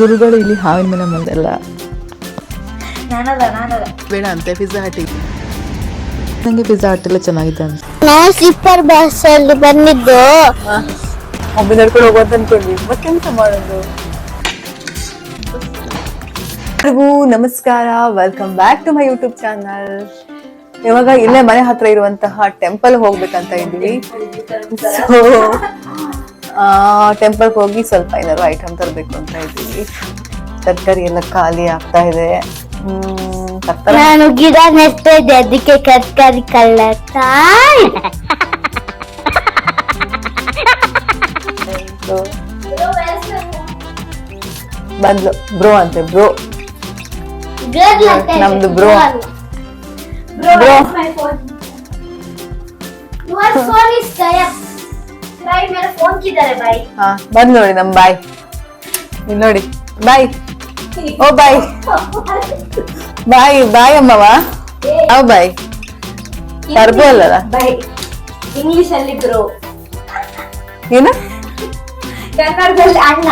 ಗುರುಗಳು ಇಲ್ಲಿ ಹಾವಿನ ಮೇಲೆ ನಾನಲ್ಲ ಬೇಡ ಅಂತೆ ಪಿಜ್ಜಾ ಹಟ್ಟಿ ನಂಗೆ ಪಿಜ್ಜಾ ಹಟ್ ಎಲ್ಲ ಚೆನ್ನಾಗಿದೆ ಅಂತ. ನಾವು ಸ್ಲೀಪರ್ ಬಸ್ ಅಲ್ಲಿ ಬಂದಿದ್ದು ಒಬ್ಬ ನಡ್ಕೊಂಡು ಹೋಗೋದು ಅನ್ಕೊಂಡ್ವಿ. ಮತ್ತೆಂತ ಮಾಡೋದು? ಎಲ್ರಿಗೂ ನಮಸ್ಕಾರ. Welcome back to my YouTube channel ಇವಾಗ ಇಲ್ಲೇ ಮನೆ ಹತ್ರ ಇರುವಂತಹ ಟೆಂಪಲ್ ಹೋಗ್ಬೇಕಂತ ಇದ್ದೀವಿ. ಸೊ ಟೆಂಪಲ್ ಹೋಗಿ ಸ್ವಲ್ಪ ಏನಾದ್ರು ಐಟಮ್ ತರಬೇಕು ಅಂತ ಇದ್ದೀವಿ ತರಕಾರಿ ಎಲ್ಲ ಖಾಲಿ ಆಗ್ತಾ ಇದೆ ನಾನು ಗಿಡ ನೆಡ್ತಾ ಇದ್ದೆ ಅದಕ್ಕೆ ಕರ್ಕಾರಿ ಕಳ್ಳತಾ ಬಂದ್ಲು ಬ್ರೋ ಅಂತೆ ಬ್ರೋ ನಮ್ದು ಬ್ರೋ Bro. ಬಾಯ್ ಮೇಲೆ ಫೋನ್ ಕಿದ್ದಾರೆ ಬಾಯ್. ಹಾ ಬಂದ್ ನೋಡಿ ನಮ್ ಬಾಯ್. ಇಲ್ಲಿ ನೋಡಿ ಬಾಯ್. ಓ ಬಾಯ್. ಬಾಯ್ ಬಾಯ್ ಅಮ್ಮವ ಅವ್ ಬಾಯ್. ಬರ್ಬೋ ಅಲ್ಲಲ್ಲ? ಬಾಯ್. ಇಂಗ್ಲಿಷ್ ಅಲ್ಲಿ ಬ್ರೋ ಏನು? ಕನ್ನಡದಲ್ಲಿ ಅಣ್ಣ.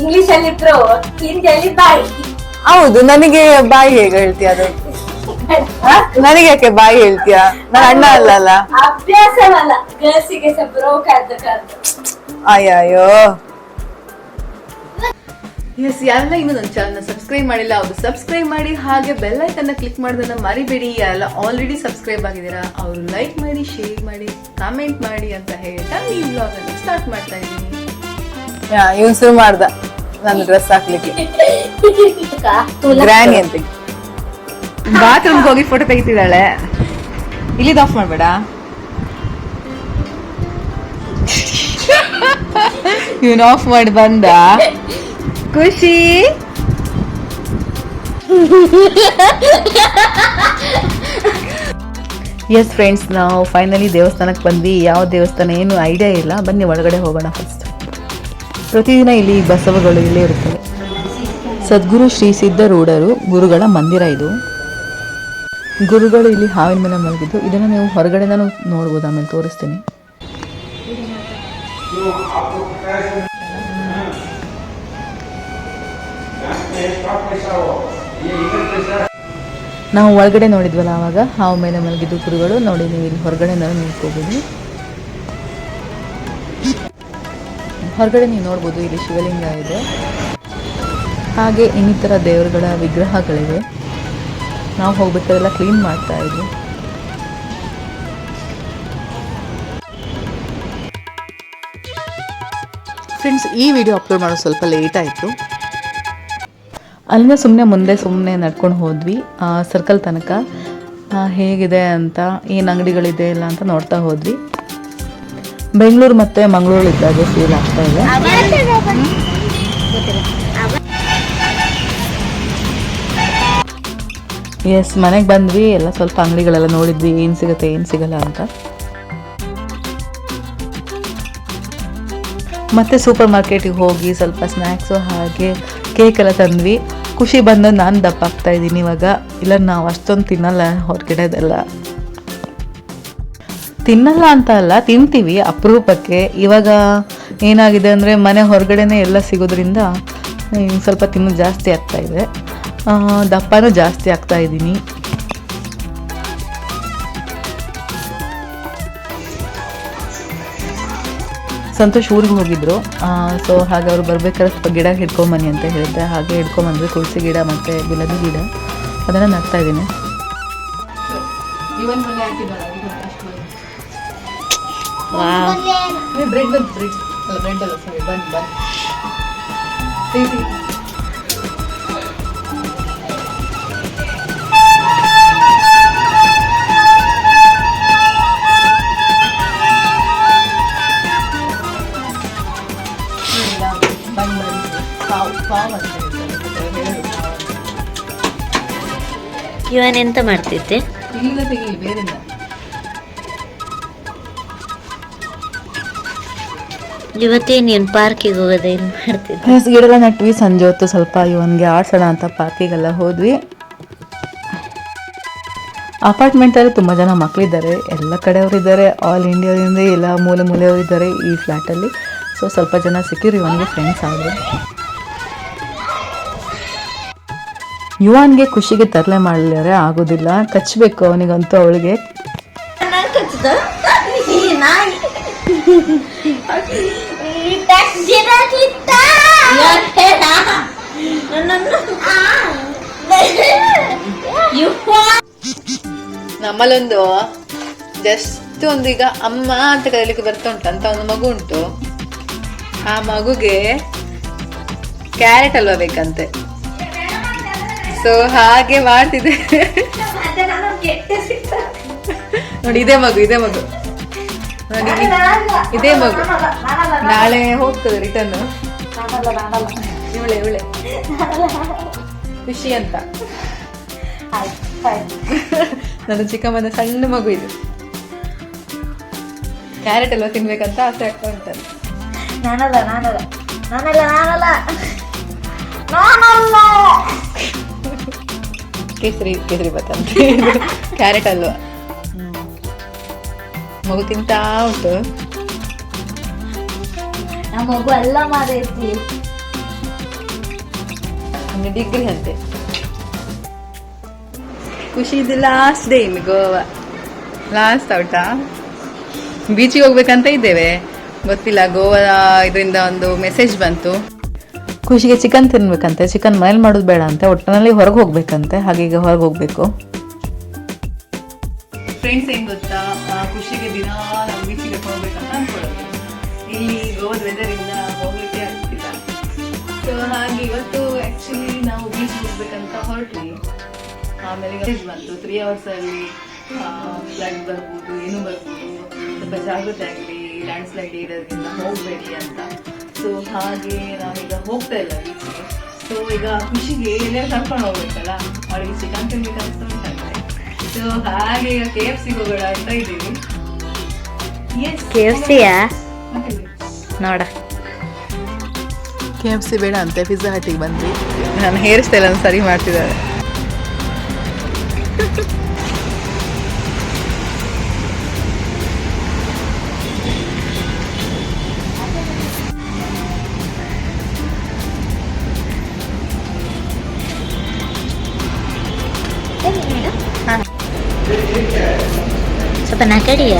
ಇಂಗ್ಲಿಷ್ ಅಲ್ಲಿ ಬ್ರೋ ಹಿಂದಿಯಲ್ಲಿ ಬಾಯ್. ಹೌದು ನನಗೆ ಬಾಯ್ ಹೇಗೆ ಹೇಳ್ತೀಯ ಅದು? ನನಗೆ ಯಾಕೆ ಬಾಯಿ ಹೇಳ್ತೀಯ? ನಾನು ಅಣ್ಣ ಅಲ್ಲಲ್ಲ? ಅಭ್ಯಾಸವಲ್ಲ ಗರ್ಲ್ಸಿಗೆ ಅಯ್ಯಯ್ಯೋ. ಎಸ್ ಯಾರೆಲ್ಲ ಇನ್ನು ನನ್ನ ಚಾನಲ್ನ ಸಬ್ಸ್ಕ್ರೈಬ್ ಮಾಡಿಲ್ಲ ಅವರು ಸಬ್ಸ್ಕ್ರೈಬ್ ಮಾಡಿ ಹಾಗೆ ಬೆಲ್ ಐಕನ್ನ ಕ್ಲಿಕ್ ಮಾಡೋದನ್ನ ಮರಿಬೇಡಿ. ಯಾರೆಲ್ಲ ಆಲ್ರೆಡಿ ಸಬ್ಸ್ಕ್ರೈಬ್ ಆಗಿದ್ದೀರಾ ಅವರು ಲೈಕ್ ಮಾಡಿ ಶೇರ್ ಮಾಡಿ ಕಾಮೆಂಟ್ ಮಾಡಿ ಅಂತ ಹೇಳ್ತಾ ಈ ವ್ಲಾಗ್ ಅನ್ನು ಸ್ಟಾರ್ಟ್ ಮಾಡ್ತಾ ಇದ್ದೀನಿ. ಇವ್ನು ಶುರು ಮಾಡ್ದ. ನನ್ನ ಡ್ರೆಸ್ ಹಾಕ್ಲಿಕ್ಕೆ. ಗ್ರ್ಯಾನಿ ಅಂತ ಬಾತ್ರೂಮ್ಗೆ ಹೋಗಿ ಫೋಟೋ ತೆಗಿತಿದ್ದಾಳೆ. ಇಲ್ಲಿದ್ ಆಫ್ ಮಾಡಬೇಡ. ಇವನ್ ಆಫ್ ಮಾಡಿ ಬಂದ. ಖುಷಿ. ಎಸ್ ಫ್ರೆಂಡ್ಸ್ ನಾವು ಫೈನಲಿ ದೇವಸ್ಥಾನಕ್ಕೆ ಬಂದ್ವಿ. ಯಾವ ದೇವಸ್ಥಾನ ಏನು ಐಡಿಯಾ ಇಲ್ಲ. ಬನ್ನಿ, ಒಳಗಡೆ ಹೋಗೋಣ ಫಸ್ಟ್ ಪ್ರತಿದಿನ ಇಲ್ಲಿ ಬಸವಗಳು ಇಲ್ಲೇ ಇರುತ್ತವೆ. ಸದ್ಗುರು ಶ್ರೀ ಸಿದ್ಧರೂಢರು ಗುರುಗಳ ಮಂದಿರ ಇದು. ಗುರುಗಳು ಇಲ್ಲಿ ಹಾವಿನ ಮೇಲೆ ಮಲಗಿದ್ದು, ಇದನ್ನು ನೀವು ಹೊರಗಡೆನೂ ನೋಡ್ಬೋದು, ಆಮೇಲೆ ತೋರಿಸ್ತೀನಿ. ನಾವು ಒಳಗಡೆ ನೋಡಿದ್ವಲ್ಲ ಆವಾಗ, ಹಾವು ಮೇಲೆ ಮಲಗಿದ್ದು ಗುರುಗಳು. ನೋಡಿ, ನೀವು ಇಲ್ಲಿ ಹೊರಗಡೆ ನೋಡ್ಕೋಬೋದು. ಹೊರಗಡೆ ನೀವು ನೋಡ್ಬೋದು, ಇಲ್ಲಿ ಶಿವಲಿಂಗ ಇದೆ. ಹಾಗೆ ಇನ್ನಿತರ ದೇವರುಗಳ ವಿಗ್ರಹಗಳಿವೆ. ನಾವು ಹೋಗ್ಬೇಕಾದ್ರೆಲ್ಲ ಕ್ಲೀನ್ ಮಾಡ್ತಾ ಇದ್ವಿ. ಫ್ರೆಂಡ್ಸ್ ಈ ವಿಡಿಯೋ ಅಪ್ಲೋಡ್ ಮಾಡೋದು ಸ್ವಲ್ಪ ಲೇಟ್ ಆಯಿತು. ಅಲ್ಲಿಂದ ಸುಮ್ಮನೆ ಮುಂದೆ ಸುಮ್ಮನೆ ನಡ್ಕೊಂಡು ಹೋದ್ವಿ. ಸರ್ಕಲ್ ತನಕ. ಹೇಗಿದೆ ಅಂತ ಏನು ಅಂಗಡಿಗಳಿದೆ ಇಲ್ಲ ಅಂತ ನೋಡ್ತಾ ಹೋದ್ವಿ. ಬೆಂಗಳೂರು ಮತ್ತು ಮಂಗಳೂರು ಇದ್ದಾಗ ಫೀಲ್ ಆಗ್ತಾ ಇದೆ. ಎಸ್ ಮನೆಗೆ ಬಂದ್ವಿ, ಎಲ್ಲ ಸ್ವಲ್ಪ ಅಂಗಡಿಗಳೆಲ್ಲ ನೋಡಿದ್ವಿ, ಏನು ಸಿಗುತ್ತೆ, ಏನು ಸಿಗಲ್ಲ ಅಂತ. ಮತ್ತೆ ಸೂಪರ್ ಮಾರ್ಕೆಟಿಗೆ ಹೋಗಿ ಸ್ವಲ್ಪ ಸ್ನ್ಯಾಕ್ಸು ಹಾಗೆ ಕೇಕ್ ಎಲ್ಲ ತಂದ್ವಿ. ಖುಷಿ ಬಂದು ನಾನು ದಪ್ಪ ಆಗ್ತಾ ಇದ್ದೀನಿ ಇವಾಗ. ಇಲ್ಲ, ನಾವು ಅಷ್ಟೊಂದು ತಿನ್ನಲ್ಲ, ಹೊರಗಡೆದೆಲ್ಲ. ತಿನ್ನಲ್ಲ ಅಂತ ಅಲ್ಲ, ತಿಂತೀವಿ ಅಪರೂಪಕ್ಕೆ. ಇವಾಗ ಏನಾಗಿದೆ ಅಂದರೆ ಮನೆ ಹೊರಗಡೆನೇ ಎಲ್ಲ ಸಿಗೋದ್ರಿಂದ ಸ್ವಲ್ಪ ತಿನ್ನೋದು ಜಾಸ್ತಿ ಆಗ್ತಾಯಿದೆ ದಪ್ಪನೂ ಜಾಸ್ತಿ ಆಗ್ತಾ ಇದ್ದೀನಿ. ಸಂತೋಷ್ ಊರಿಗೆ ಹೋಗಿದ್ರು. ಸೊ ಹಾಗೆ ಅವ್ರು ಬರ್ಬೇಕಾದ್ರೆ ಸ್ವಲ್ಪ ಗಿಡ ಹಿಡ್ಕೊಂಬನ್ನಿ ಅಂತ ಹೇಳಿದ್ದೆ ಹಾಗೆ ಹಿಡ್ಕೊಂಬಂದ್ರೆ ತುಳಸಿ ಗಿಡ ಮತ್ತು ಗುಲಾಬಿ ಗಿಡ ಅದನ್ನು ನಗ್ತಾ ಇದ್ದೀನಿ. ಬ್ರೆಡ್ ಬ್ರೆಡ್ ಅಲ್ಲ ಬ್ರೆಡ್ ಅಲ್ಲ ಸರಿ ಬಂದು ಬಂದು ಪಾವ್ ಅಂತ. ಇವನ್ ಎಂತ ಮಾಡ್ತಿದ್ದೆ? ಇಲ್ಲಿಂದ ತೆಗೀಲಿ ಬೇರೆ ಪಾರ್ಕಿಗೆ ಮಾಡ್ತಿದ್ದೆ? ಗಿಡ ನಟ್ವಿ ಸಂಜೆ ಹೊತ್ತು ಸ್ವಲ್ಪ ಇವನ್ಗೆ ಆಡ್ಸೋಣ ಅಂತ ಪಾರ್ಕಿಗೆಲ್ಲ ಹೋದ್ವಿ. ಅಪಾರ್ಟ್ಮೆಂಟಲ್ಲಿ ತುಂಬ ಜನ ಮಕ್ಕಳಿದ್ದಾರೆ ಎಲ್ಲ ಕಡೆಯವರು ಇದ್ದಾರೆ. ಆಲ್ ಇಂಡಿಯಾದಿಂದ ಎಲ್ಲ ಮೂಲೆ ಮೂಲೆಯವರು ಇದ್ದಾರೆ ಈ ಫ್ಲ್ಯಾಟಲ್ಲಿ ಸೊ ಸ್ವಲ್ಪ ಜನ ಸಿಕ್ಕಿರು ಇವನಿಗೆ ಫ್ರೆಂಡ್ಸ್ ಆದರು. ಯುವಾನ್ಗೆ ಖುಷಿಗೆ ತರಲೆ ಮಾಡಲಾರೆ ಆಗೋದಿಲ್ಲ. ಕಚ್ಚಬೇಕು ಅವನಿಗಂತೂ ಅವಳಿಗೆ. ನಮ್ಮಲ್ಲೊಂದು ಜಸ್ಟ್ ಒಂದು ಈಗ ಅಮ್ಮ ಅಂತ ಕರೀಲಿಕ್ಕೆ ಬರ್ತಾ ಉಂಟು. ಅಂತ ಒಂದು ಮಗು ಉಂಟು. ಆ ಮಗುಗೆ ಕ್ಯಾರೆಟ್ ಅಲ್ವಾ ಬೇಕಂತೆ. ಸೊ ಹಾಗೆ ಮಾಡ್ತಿದ್ದೆ. ನೋಡಿ, ಇದೇ ಮಗು ಇದೇ ಮಗು. ಇದೇ ಮಗು. ನಾಳೆ ಹೋಗ್ತದೆ ರಿಟರ್ನ್ ಇವಳೆ ಇವಳೆ. ಖುಷಿ ಅಂತ. ನನ್ನ ಚಿಕ್ಕಮ್ಮನ ಸಣ್ಣ ಮಗು ಇದು. ಕ್ಯಾರೆಟ್ ಎಲ್ಲ ತಿನ್ಬೇಕಂತ ಆಸೆ ಆಗ್ತಾ ಉಂಟು. ನಾನಲ್ಲ. ನಾನಲ್ಲ ನಾನಲ್ಲ. ನಾನಲ್ಲ. ಕೇಸರಿ ಕೇಸರಿ ಭಾತ್ ಅಂತ ಕ್ಯಾರೆಟ್ ಅಲ್ವಾ? ಮಗು ತಿಂತಾ ಉಂಟು. ನಮ್ಮ ಮಗು ಎಲ್ಲ ಮಾರೈತಿ ಡಿಗ್ರಿ ಅಂತೆ. ಖುಷಿ ಇದು last day in Goa. Last ಔಟಾ ಬೀಚಿಗೆ ಹೋಗ್ಬೇಕಂತ ಇದ್ದೇವೆ. ಗೊತ್ತಿಲ್ಲ ಗೋವಾ ಇದರಿಂದ ಒಂದು ಮೆಸೇಜ್ ಬಂತು. ಖುಷಿಗೆ ಚಿಕನ್ ತಿನ್ಬೇಕಂತೆ. ಚಿಕನ್ ಮನೇಲಿ ಮಾಡೋದು ಬೇಡ ಅಂತೆ. ಒಟ್ಟಿನಲ್ಲಿ ಹೊರಗೆ ಹೋಗ್ಬೇಕಂತೆ. ಹಾಗೆ ಈಗ ಹೊರಗೆ ಹೋಗಬೇಕು. ಫ್ರೆಂಡ್ಸ್ ಏನು ಗೊತ್ತಾ? ಖುಷಿಗೆ ದಿನ ಹಾಗೆ ಇವತ್ತು ಆಕ್ಚುಲಿ ನಾವು ಬೀಚ್ ಹೋಗ್ಬೇಕಂತ ಹೊರಟ್ವಿ. ಆಮೇಲೆ ಬರ್ಬೋದು, ಏನು ಬರ್ಬೋದು. ಸ್ವಲ್ಪ ಜಾಗೃತಿ ಆಗಲಿ ಲ್ಯಾಂಡ್ ಸ್ಲೈಡ್ ಇರೋದ್ರಿಂದ ಹೋಗಬೇಡಿ ಅಂತ. ಸೊ ಹಾಗೆ ನಾವೀಗ ಹೋಗ್ತಾ ಇಲ್ಲ ಬೀಚ್ಗೆ ಸೊ ಈಗ ಖುಷಿಗೆ ಎಲ್ಲೇ ಕರ್ಕೊಂಡು ಹೋಗ್ಬೇಕಲ್ಲ? ಅವಳಿಗೆ ಚಿಕನ್ ತಿನ್ಬೇಕಂತ ಉಂಟಂತೆ. ಸೊ ಹಾಗೆ ಈಗ ಕೆ ಎಫ್ ಸಿ ಹೋಗೋಣ ಅಂತ ಇದ್ದೀವಿ. ಎಸ್ ಕೆ ಎಫ್ ಸಿಯಾ ನೋಡ. ಕೆ ಎಫ್ ಸಿ ಬೇಡ ಅಂತೆ ಪಿಜ್ಜಾ ಹಟ್ಟಿಗೆ ಬಂದ್ವಿ. ನಾನು ಹೇರ್ ಸ್ಟೈಲ್ ಅನ್ನು ಸರಿ ಮಾಡ್ತಿದ್ದಾರೆ ನಕಡಿಯ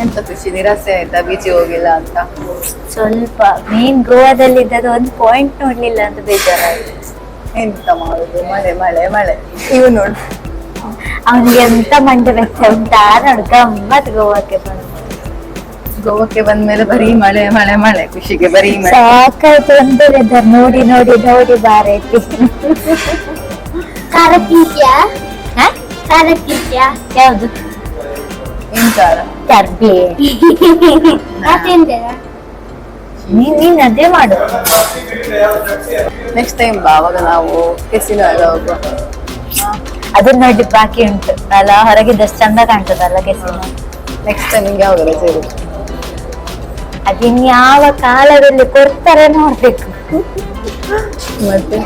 ಎಂತ ಖುಷಿ ನಿರಾಸೆ ಆಯ್ತಾ ಬೀಚಿಗೆ ಹೋಗಿಲ್ಲ ಅಂತ? ಸ್ವಲ್ಪ ಮೇನ್ ಗೋವಾದಲ್ಲಿ ಇದ್ದದ್ದು ಒಂದು ಪಾಯಿಂಟ್ ನೋಡ್ಲಿಲ್ಲ ಅಂತ ಬೇಜಾರಾಯ್ತು. ಎಂತ ಮಾಡುದು? ಮಳೆ ಮಳೆ ಮಳೆ. ಇವು ನೋಡು. ಅವನಿಗೆ ಎಂತ ಮಂಡೆ ಬೆಚ್ಚ ಉಂಟಾ ನೋಡ್ಕ ಗಮ್ಮತ್ ಗೋವಾಕ್ಕೆ ಬಂದು ಗೋವಾಕ್ಕೆ ಬಂದ್ಮೇಲೆ ಬರೀ ಮಳೆ ಮಳೆ ಮಳೆ ಖುಷಿಗೆ ಬರೀ ಮಳೆ. ಸಾಕಾಯ್ತು ಒಂದು ವೆದರ್ ನೋಡಿ ನೋಡಿ ನೋಡಿ ಬಾರೈತಿ ಖಾರ ತಿಂತ್ಯಾ ಖಾರ ಯಾವುದು? ಎಂತಾರ ಚರ್ಬಿ ನಾ ತಿಂತೇನೆ ನೀನ್ ನೀನ್ ಅದೇ ಮಾಡು. ನೆಕ್ಸ್ಟ್ ಟೈಮ್ ಬಾ ಅವಾಗ ನಾವು ಕೆಸಿನ ಹೋಗುವ. ಅದನ್ನ ನೋಡಿ ಬಾಕಿ ಉಂಟು. ಅಲ್ಲ ಹೊರಗಿದ್ದಷ್ಟು ಚಂದ ಕಾಣ್ತದಲ್ಲ ಕೆಸಿನ ನೆಕ್ಸ್ಟ್ ಟೈಮ್ ನಿಂಗೆ ಯಾವಾಗ ರಜೆ ಇರುತ್ತೆ ಅದಿನ್ಯಾವ ಕಾಲದಲ್ಲಿ ಕೊಡ್ತಾರೆ ನೋಡ್ಬೇಕು. ಮತ್ತೆ?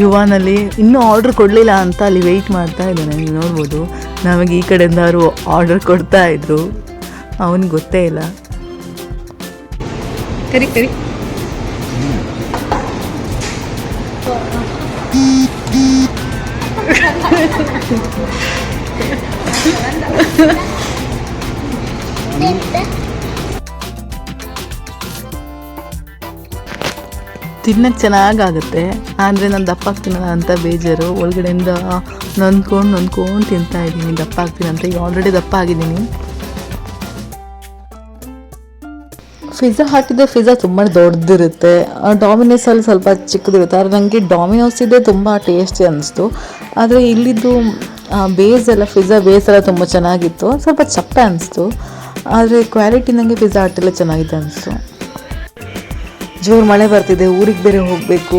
ಯುವಾನಲ್ಲಿ ಇನ್ನೂ ಆರ್ಡರ್ ಕೊಡಲಿಲ್ಲ ಅಂತ ಅಲ್ಲಿ ವೆಯ್ಟ್ ಮಾಡ್ತಾ ಇದ್ದಾನೆ. ನೀವು ನೋಡ್ಬೋದು ನಮಗೆ ಈ ಕಡೆಯಿಂದ ಅವರು ಆರ್ಡರ್ ಕೊಡ್ತಾ ಇದ್ರು. ಅವನಿಗೆ ಗೊತ್ತೇ ಇಲ್ಲ. ಕರಿ ಕರಿ. ತಿನ್ನಕ್ಕೆ ಚೆನ್ನಾಗಾಗುತ್ತೆ, ಆದರೆ ನಾನು ದಪ್ಪ ಆಗ್ತೀನಲ್ಲ ಅಂತ ಬೇಜಾರು. ಒಳಗಡೆಯಿಂದ ನೊಂದ್ಕೊಂಡು ನೊಂದ್ಕೊಂಡು ತಿಂತಾ ಇದ್ದೀನಿ, ದಪ್ಪ ಆಗ್ತೀನಿ ಅಂತ ಈಗ ಆಲ್ರೆಡಿ ದಪ್ಪ ಆಗಿದ್ದೀನಿ. ಪಿಜ್ಜಾ ಹಾಕಿದ್ರೆ ಪಿಜ್ಜಾ ತುಂಬ ದೊಡ್ಡದಿರುತ್ತೆ. ಡಾಮಿನೋಸಲ್ಲಿ ಸ್ವಲ್ಪ ಚಿಕ್ಕದಿರುತ್ತೆ. ಆದರೆ ನನಗೆ ಡಾಮಿನೋಸ್ ಇದೆ ತುಂಬ ಟೇಸ್ಟಿ ಅನ್ನಿಸ್ತು ಆದರೆ ಇಲ್ಲಿದ್ದು ಬೇಸ್ ಎಲ್ಲ ಪಿಜ್ಜಾ ಬೇಸ್ ಎಲ್ಲ ತುಂಬ ಚೆನ್ನಾಗಿತ್ತು. ಸ್ವಲ್ಪ ಚಪ್ಪ ಅನಿಸ್ತು. ಆದರೆ ಕ್ವಾಲಿಟಿ ನನಗೆ ಪಿಜ್ಜಾ ಹಟ್ಟೆಲ್ಲ ಚೆನ್ನಾಗಿದೆ ಅನಿಸ್ತು. ಜೋರು ಮಳೆ ಬರ್ತಿದೆ, ಊರಿಗೆ ಬೇರೆ ಹೋಗಬೇಕು.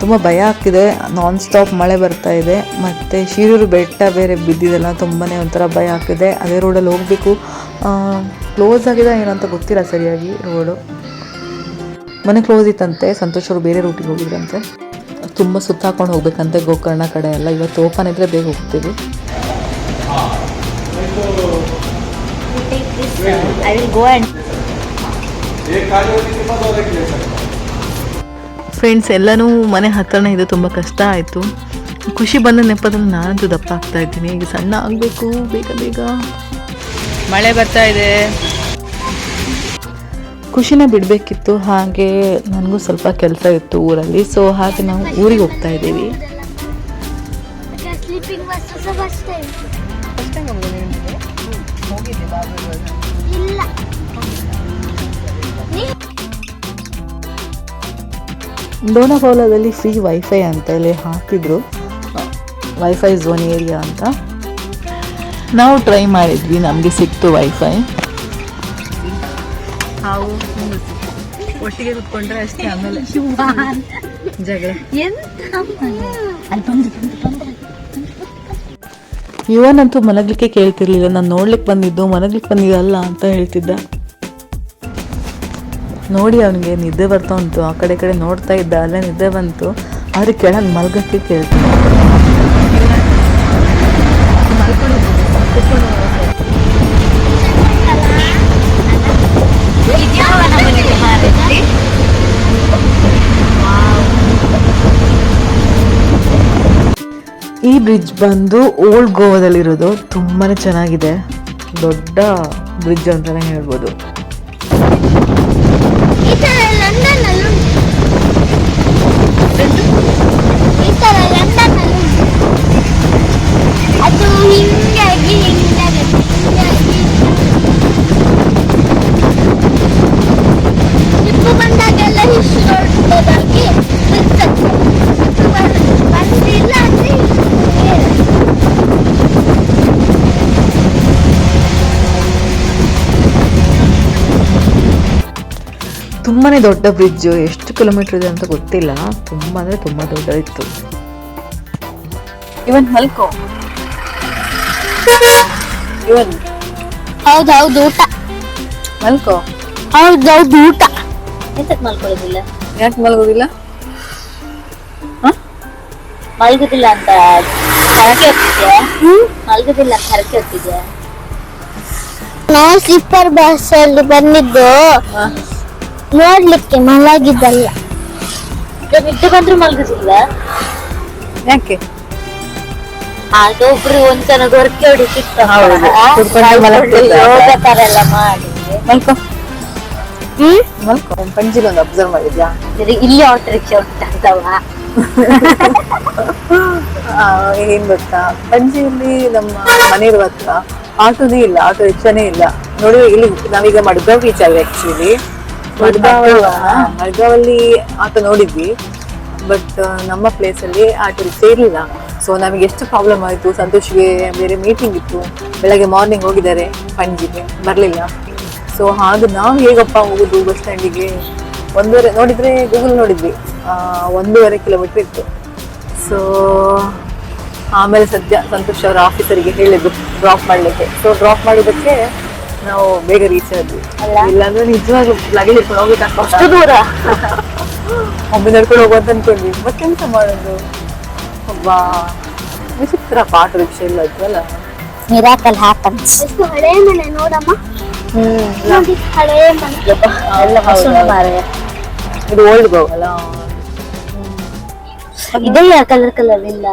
ತುಂಬ ಭಯ ಆಗ್ತಿದೆ. ನಾನ್ ಸ್ಟಾಪ್ ಮಳೆ ಬರ್ತಾ ಇದೆ. ಮತ್ತು ಶಿರೂರು ಬೆಟ್ಟ ಬೇರೆ ಬಿದ್ದಿದೆಲ್ಲ ತುಂಬಾ ಒಂಥರ ಭಯ ಆಗ್ತಿದೆ. ಅದೇ ರೋಡಲ್ಲಿ ಹೋಗಬೇಕು. ಕ್ಲೋಸ್ ಆಗಿದೆ ಏನಂತ ಗೊತ್ತಿಲ್ಲ ಸರಿಯಾಗಿ ರೋಡು. ಮನೆ ಕ್ಲೋಸ್ ಇತ್ತಂತೆ, ಸಂತೋಷ್ ಅವರು ಬೇರೆ ರೂಟಿಗೆ ಹೋಗಿದ್ರಂತೆ. ತುಂಬ ಸುತ್ತಾಕೊಂಡು ಹೋಗ್ಬೇಕಂತೆ ಗೋಕರ್ಣ ಕಡೆ ಎಲ್ಲ. ಇವತ್ತು ಓಪನ್ ಇದ್ರೆ ಬೇಗ ಹೋಗ್ತೀವಿ. ಫ್ರೆಂಡ್ಸ್ ಎಲ್ಲನೂ ಮನೆ ಹತ್ತಿರನೇ ಇದು ತುಂಬ ಕಷ್ಟ ಆಯಿತು. ಖುಷಿ ಬಂದ ನೆಪದಲ್ಲಿ ನಾನಂತೂ ದಪ್ಪ ಆಗ್ತಾ ಇದ್ದೀನಿ. ಈಗ ಸಣ್ಣ ಆಗಬೇಕು, ಬೇಗ ಬೇಗ. ಮಳೆ ಬರ್ತಾ ಇದೆ. ಖುಷಿನ ಬಿಡಬೇಕಿತ್ತು, ಹಾಗೆ ನನಗೂ ಸ್ವಲ್ಪ ಕೆಲಸ ಇತ್ತು ಊರಲ್ಲಿ. ಸೊ ಹಾಗೆ ನಾವು ಊರಿಗೆ ಹೋಗ್ತಾ ಇದ್ದೀವಿ. ಡೋನಾಪೌಲದಲ್ಲಿ ಫ್ರೀ ವೈಫೈ ಅಂತ ಇಲ್ಲಿ ಹಾಕಿದ್ರು. ವೈಫೈ ಝೋನ್ ಏರಿಯಾ ಅಂತ. ನಾವು ಟ್ರೈ ಮಾಡಿದ್ವಿ ನಮಗೆ ಸಿಕ್ತು ವೈಫೈ ಒಟ್ಟಿಗೆ ಕುತ್ಕೊಂಡ್ರೆ ಅಷ್ಟೇ ಆಮೇಲೆ ಜಗಳ. ಇವನಂತೂ ಮಲಗ್ಲಿಕ್ಕೆ ಕೇಳ್ತಿರ್ಲಿಲ್ಲ ನಾನು ನೋಡ್ಲಿಕ್ಕೆ ಬಂದಿದ್ದು ಮಲಗ್ಲಿಕ್ಕೆ ಬಂದಿದ್ದಲ್ಲ ಅಂತ ಹೇಳ್ತಿದ್ದ. ನೋಡಿ ಅವನಿಗೆ ನಿದ್ದೆ ಬರ್ತಾ ಉಂಟು ಆ ಕಡೆ ಕಡೆ ನೋಡ್ತಾ ಇದ್ದ ಅಲ್ಲೇ ನಿದ್ದೆ ಬಂತು ಆದ್ರೆ ಕೆಳಗೆ ಮಲಗಕ್ಕೆ ಕೇಳ್ತಾನೆ ಈ ಬ್ರಿಡ್ಜ್ ಬಂದು ಓಲ್ಡ್ ಗೋವಾದಲ್ಲಿರೋದು ತುಂಬಾನೇ ಚೆನ್ನಾಗಿದೆ. ದೊಡ್ಡ ಬ್ರಿಡ್ಜ್ ಅಂತಾನೆ ಹೇಳ್ಬೋದು. ತುಂಬಾನೇ ದೊಡ್ಡ ಬ್ರಿಡ್ಜು ಎಷ್ಟು ಕಿಲೋಮೀಟರ್ ಇದೆ ಅಂತ ಗೊತ್ತಿಲ್ಲ. ತುಂಬಾ ಅಂದ್ರೆ ತುಂಬಾ ದೊಡ್ಡದಿತ್ತು. ಇವನ್ ಮಲ್ಕೋ ಇವನ್ ಹೌದೌದು ಊಟ. ಮಲ್ಕೋ ಹೌದೌದು ಊಟ. ಎಂತಕ್ಕೆ ಮಲ್ಕೊಳ್ಳೋದಿಲ್ಲ? ಯಾಕೆ ಮಲ್ಗೋದಿಲ್ಲ? ಮಲ್ಗೋದಿಲ್ಲ ಅಂತ ಹರಕೆ ಹೊತ್ತಿದ್ಯಾ? ಮಲ್ಗೋದಿಲ್ಲ ಅಂತ ಹರಕೆ ಹೊತ್ತಿದ್ಯಾ? ನಾವು ಸ್ಲೀಪರ್ ಬಸ್ ಅಲ್ಲಿ ಬಂದಿದ್ದು. ನೋಡ್ಲಿಕ್ಕೆ ಮಲಗಿದ್ದಲ್ಲ. ನಿದ್ದೆ ಬಂದ್ರು ಮಲ್ಗುದಿಲ್ಲ ಯಾಕೆ? ಆಗ ಒಬ್ರು ಒಂದ್ಸಲ ಗೊರಕೆ ಹೊಡಿತಿತ್ತು. ಯೋಗ ತರ ಎಲ್ಲ ಮಾಡಿ. ಮಲ್ಕೋ. ಹ್ಮ್? ಮಲ್ಕೋ. ಪಂಜಿಲ್ ಒಂದು ಅಬ್ಸರ್ವ್ ಮಾಡಿದ್ಯಾ? ಇಲ್ಲಿ ಆಟೋ ರಿಕ್ಷಾ ಉಂಟಂತವ ಆ, ಏನ್ ಗೊತ್ತಾ? ಪಂಜಿಯಲ್ಲಿ ನಮ್ಮ ಮನೆ ಇರುವ ಹತ್ರ ಆಟೋನೇ ಇಲ್ಲ ಆಟೋ ರಿಕ್ಷಾನೇ ಇಲ್ಲ. ನೋಡಿ ಇಲ್ಲಿ ನಾವೀಗ ಮಡ್ಗಾವ್ ಬೀಚ್ ಆಗಿ ಆಕ್ಚುಲಿ ಮಡ್ಗಾವಲ್ಲಿ ಆಟ ನೋಡಿದ್ವಿ. ಬಟ್ ನಮ್ಮ ಪ್ಲೇಸ್ ಅಲ್ಲಿ ಆಟೋ ಇರಲಿಲ್ಲ ಸೊ ನಮಗೆ ಎಷ್ಟು ಪ್ರಾಬ್ಲಮ್ ಆಯಿತು? ಸಂತೋಷ್ಗೆ ಬೇರೆ ಮೀಟಿಂಗ್ ಇತ್ತು. ಬೆಳಗ್ಗೆ ಮಾರ್ನಿಂಗ್ ಹೋಗಿದ್ದಾರೆ ಪಂಜಿಗೆ ಬರಲಿಲ್ಲ. ಸೊ ಹಾಗೆ ನಾವು ಹೇಗಪ್ಪ ಹೋಗುದು ಬಸ್ ಸ್ಟ್ಯಾಂಡಿಗೆ ಒಂದೂವರೆ ನೋಡಿದ್ರೆ ಗೂಗಲ್ ನೋಡಿದ್ವಿ. ಒಂದೂವರೆ ಕಿಲೋಮೀಟರ್ ಇತ್ತು. ಸೊ ಆಮೇಲೆ ಸದ್ಯ ಸಂತೋಷ್ ಅವರ ಆಫೀಸರಿಗೆ ಹೇಳಿದ್ದು ಡ್ರಾಪ್ ಮಾಡಲಿಕ್ಕೆ. ಸೊ ಡ್ರಾಪ್ ಮಾಡಿದ್ದಕ್ಕೆ ನಾವು ಬೇಗ ರೀಚ್ ಆದ್ವಿ. ಇಲ್ಲಾಂದ್ರೆ ನಿಜವಾಗ್ಲೂ ಲಗೇಜ್ ಇಟ್ಕೊಂಡು ಹೋಗ್ಬೇಕು ಅಷ್ಟು ದೂರ? ಒಮ್ಮೆ ನಡ್ಕೊಂಡು ಹೋಗುವಂತ ಅನ್ಕೊಂಡ್ವಿ. ಮತ್ತೆಂತ ಮಾಡೋದು? ಒಬ್ಬ ವಿಚಿತ್ರ ಪಾಠ ರಿಕ್ಷಾ ಇಲ್ಲ ಅದ್ವಲ್ಲ ಮಿರಾಕಲ್ ಹ್ಯಾಪನ್ಸ್ ಎಷ್ಟು ಹಳೆ ಮನೆ ನೋಡಮ್ಮ? ನೋಡಿ ಹಳೆ ಮನೆ. ಎಲ್ಲ ಮಸುಳು ಮಾರಾಯ ಇದು ಓಲ್ಡ್ ಗೋವ್ ಅಲ್ಲ ಕಲರ್ ಕಲರ್ ಇಲ್ಲ?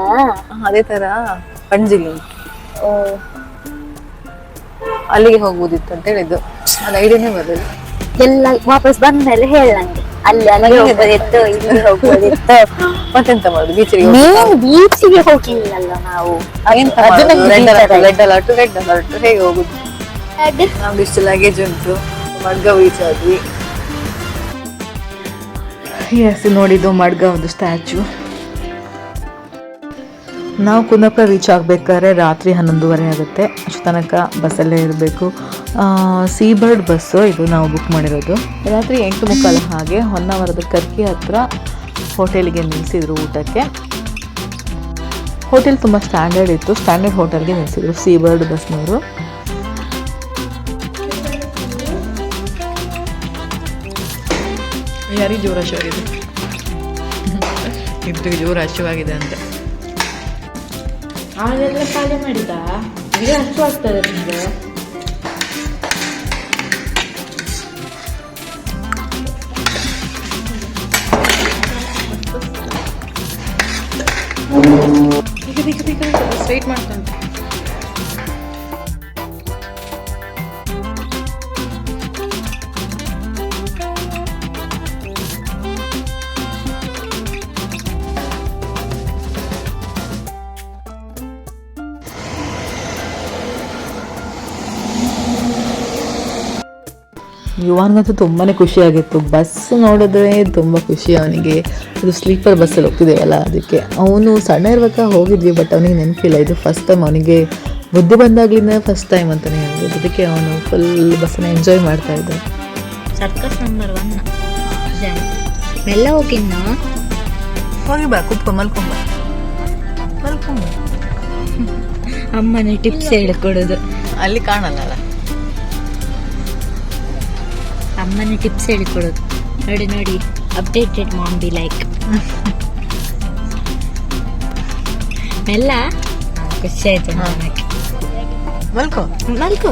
ಅದೇ ತರ. ಪಂಜಿಲಿ. ಓ. ಅಲ್ಲಿಗೆ ಹೋಗುವುದಿತ್ತು ಅಂತ ಹೇಳಿದ್ದು. ಅದು ಐಡಿಯಾನೇ ಬರಲಿಲ್ಲ ಎಲ್ಲ ವಾಪಸ್ ಬಂದ ಮೇಲೆ ಹೇಳ ನಂಗೆ. ಅಲ್ಲಿ ಅಲ್ಲಿ ಹೋಗೋದಿತ್ತು ಇಲ್ಲಿ ಹೋಗೋದಿತ್ತು ಮತ್ತೆಂತ ಮಾಡುದು? ಬೀಚಿಗೆ ಮೇನ್ ಬೀಚಿಗೆ ಹೋಗಿಲ್ಲಲ್ಲ ನಾವು? ಅದು ನಂಗೆ red. Alert red alert red alert ಹೇಗೆ ಹೋಗುದು? ನಮ್ದು ಇಷ್ಟು ಲಗೇಜ್ ಉಂಟು. ಮಡ್ಗಾವ್ ಬೀಚ್ ಆದ್ವಿ. ಎಸ್ ನೋಡಿದ್ದು ಮಡ್ಗಾವ್ದು ಸ್ಟ್ಯಾಚು ನಾವು ಕುಂದಾಪುರ ರೀಚ್ ಆಗಬೇಕಾದ್ರೆ ರಾತ್ರಿ ಹನ್ನೊಂದುವರೆ ಆಗುತ್ತೆ. ಅಷ್ಟು ತನಕ ಬಸ್ಸಲ್ಲೇ ಇರಬೇಕು. ಸೀ ಬರ್ಡ್ ಬಸ್ಸು ಇದು ನಾವು ಬುಕ್ ಮಾಡಿರೋದು. ರಾತ್ರಿ ಎಂಟು ಮುಕ್ಕಾಲು ಹಾಗೆ ಹೊನ್ನಾವರದ ಕರ್ಕಿ ಹತ್ರ ಹೋಟೆಲ್ಗೆ ನಿಲ್ಲಿಸಿದ್ರು ಊಟಕ್ಕೆ. ಹೋಟೆಲ್ ತುಂಬ ಸ್ಟ್ಯಾಂಡರ್ಡ್ ಇತ್ತು. ಸ್ಟ್ಯಾಂಡರ್ಡ್ ಹೋಟೆಲ್ಗೆ ನಿಲ್ಲಿಸಿದ್ರು ಸೀ ಬರ್ಡ್ ಬಸ್ನವರು ಯಾರಿಗೆ ಜೋರಾಶವಾಗಿದೆ? ಇಬ್ಬರಿಗೆ ಜೋರು ಹಸಿವಾಗಿದೆ ಅಂತ. ಆಳೆಲ್ಲ ಖಾಲಿ ಮಾಡಿದ ಈಗ ಅಷ್ಟು ಆಗ್ತದೆ ನಿಮಗೆ ಬೇಗ ಬೇಗ ಬೇಗ ಸ್ಟ್ರೈಟ್ ಮಾಡ್ಕೊಂತ ಯುವಾನ್ಗಂತೂ ತುಂಬಾ ಖುಷಿಯಾಗಿತ್ತು. ಬಸ್ ನೋಡಿದ್ರೆ ತುಂಬ ಖುಷಿ ಅವನಿಗೆ. ಅದು ಸ್ಲೀಪರ್ ಬಸ್ಸಲ್ಲಿ ಹೋಗ್ತಿದೆಯಲ್ಲ ಅದಕ್ಕೆ ಅವನು ಸಣ್ಣ ಇರುವಾಗ ಹೋಗಿದ್ವಿ ಬಟ್ ಅವನಿಗೆ ನೆನಪಿಲ್ಲ. ಇದು ಫಸ್ಟ್ ಟೈಮ್ ಅವನಿಗೆ ಬುದ್ಧಿ ಬಂದಾಗ್ಲಿಂದ ಫಸ್ಟ್ ಟೈಮ್ ಅಂತಲೇ ಹೇಳ್ಬೋದು. ಅದಕ್ಕೆ ಅವನು ಫುಲ್ ಬಸ್ಸನ್ನು ಎಂಜಾಯ್ ಮಾಡ್ತಾ ಇದ್ದ. ಸರ್ಕಸ್ ನಂಬರ್ ಒನ್ ಮೆಲ್ಲ ಹೋಗಿನ್ನ? ಹೋಗಿ ಬಾ ಕುತ್ಕೊ ಮಲ್ಕೊಂಬ ಮಲ್ಕೊಂಬ ಅಮ್ಮನೇ ಟಿಪ್ಸ್ ಹೇಳ್ಕೊಡೋದು. ಅಲ್ಲಿ ಕಾಣಲ್ಲ ಅಮ್ಮನೇ ಟಿಪ್ಸ್ ಹೇಳಿಕೊಡೋದು ನೋಡಿ ನೋಡಿ ಅಪ್ಡೇಟೆಡ್ ಮಾಮ್ ಬಿ ಲೈಕ್ ಎಲ್ಲ ಖುಷಿ ಆಯ್ತು. ನನಗೆ. ಮಲ್ಕೋ. ಮಲ್ಕೋ.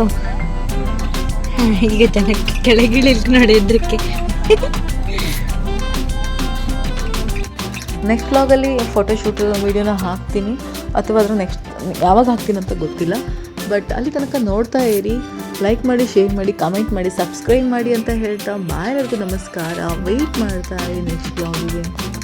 ಈಗ ಜನಕ್ಕೆ ಕೆಳಗಿಳಿಲ್ ನೋಡಿ ಇದ್ರಕ್ಕೆ ನೆಕ್ಸ್ಟ್ ಬ್ಲಾಗಲ್ಲಿ ಫೋಟೋಶೂಟ್ ವೀಡಿಯೋನ ಹಾಕ್ತೀನಿ. ಅಥವಾ ಅದರ ನೆಕ್ಸ್ಟ್ ಯಾವಾಗ ಹಾಕ್ತೀನಿ ಅಂತ ಗೊತ್ತಿಲ್ಲ. ಬಟ್ ಅಲ್ಲಿ ತನಕ ನೋಡ್ತಾ ಇರಿ. ಲೈಕ್ ಮಾಡಿ ಶೇರ್ ಮಾಡಿ ಕಮೆಂಟ್ ಮಾಡಿ ಸಬ್ಸ್ಕ್ರೈಬ್ ಮಾಡಿ ಅಂತ ಹೇಳ್ತಾ ಬಾಯ್ ನಮಸ್ಕಾರ. ವೆಯ್ಟ್ ಮಾಡ್ತಾ ಇರಿ ನೆಕ್ಸ್ಟ್ ಬ್ಲಾಗಿಗೆ